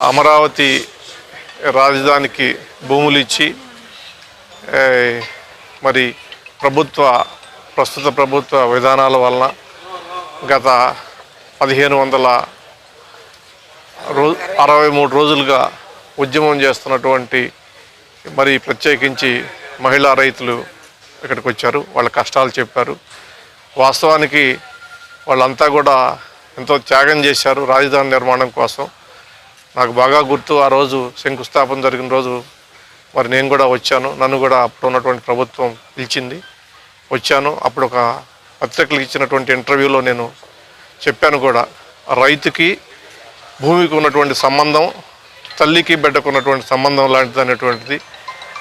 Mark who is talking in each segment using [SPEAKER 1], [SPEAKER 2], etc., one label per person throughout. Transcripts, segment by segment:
[SPEAKER 1] అమరావతి రాజధానికి భూములు ఇచ్చి మరి ప్రభుత్వ ప్రస్తుత ప్రభుత్వ విధానాల వలన గత పదిహేను వందల రో అరవై మూడు రోజులుగా ఉద్యమం చేస్తున్నటువంటి మరి ప్రత్యేకించి మహిళా రైతులు ఇక్కడికి వచ్చారు. వాళ్ళ కష్టాలు చెప్పారు. వాస్తవానికి వాళ్ళంతా కూడా ఎంతో త్యాగం చేశారు రాజధాని నిర్మాణం కోసం. నాకు బాగా గుర్తు ఆ రోజు శంకుస్థాపన జరిగిన రోజు. మరి నేను కూడా వచ్చాను. నన్ను కూడా అప్పుడు ఉన్నటువంటి ప్రభుత్వం పిలిచింది. వచ్చాను. అప్పుడు ఒక పత్రికలకు ఇచ్చినటువంటి ఇంటర్వ్యూలో నేను చెప్పాను కూడా. రైతుకి భూమికి ఉన్నటువంటి సంబంధం తల్లికి బిడ్డకు ఉన్నటువంటి సంబంధం లాంటిది అనేటువంటిది.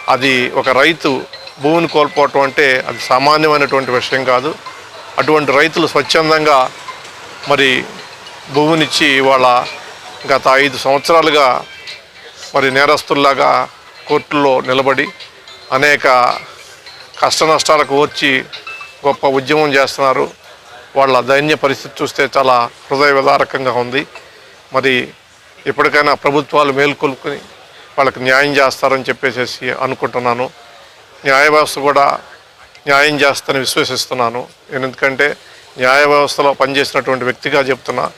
[SPEAKER 1] అది ఒక రైతు భూమిని కోల్పోవటం అంటే అది సామాన్యమైనటువంటి విషయం కాదు. అటువంటి రైతులు స్వచ్ఛందంగా మరి భూమినిచ్చి వాళ్ళ గత ఐదు సంవత్సరాలుగా మరి నేరస్తుల్లాగా కోర్టుల్లో నిలబడి అనేక కష్ట నష్టాలకు వచ్చి గొప్ప ఉద్యమం చేస్తున్నారు. వాళ్ళ దైన్య పరిస్థితి చూస్తే చాలా హృదయ విదారకంగా ఉంది. మరి ఎప్పటికైనా ప్రభుత్వాలు మేల్కొల్పుకొని వాళ్ళకి న్యాయం చేస్తారని చెప్పేసి అనుకుంటున్నాను. న్యాయ వ్యవస్థ కూడా న్యాయం చేస్తారని విశ్వసిస్తున్నాను. ఎందుకంటే న్యాయ వ్యవస్థలో పనిచేసినటువంటి వ్యక్తిగా చెప్తున్నా.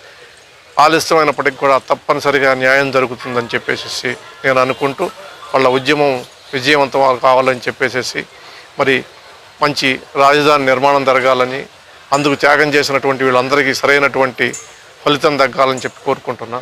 [SPEAKER 1] ఆలస్యమైనప్పటికీ కూడా తప్పనిసరిగా న్యాయం జరుగుతుందని చెప్పేసి నేను అనుకుంటూ వాళ్ళ ఉద్యమం విజయవంతం కావాలని చెప్పేసి మరి మంచి రాజధాని నిర్మాణం జరగాలని అందుకు త్యాగం చేసినటువంటి వీళ్ళందరికీ సరైనటువంటి ఫలితం దక్కాలని చెప్పి కోరుకుంటున్నా.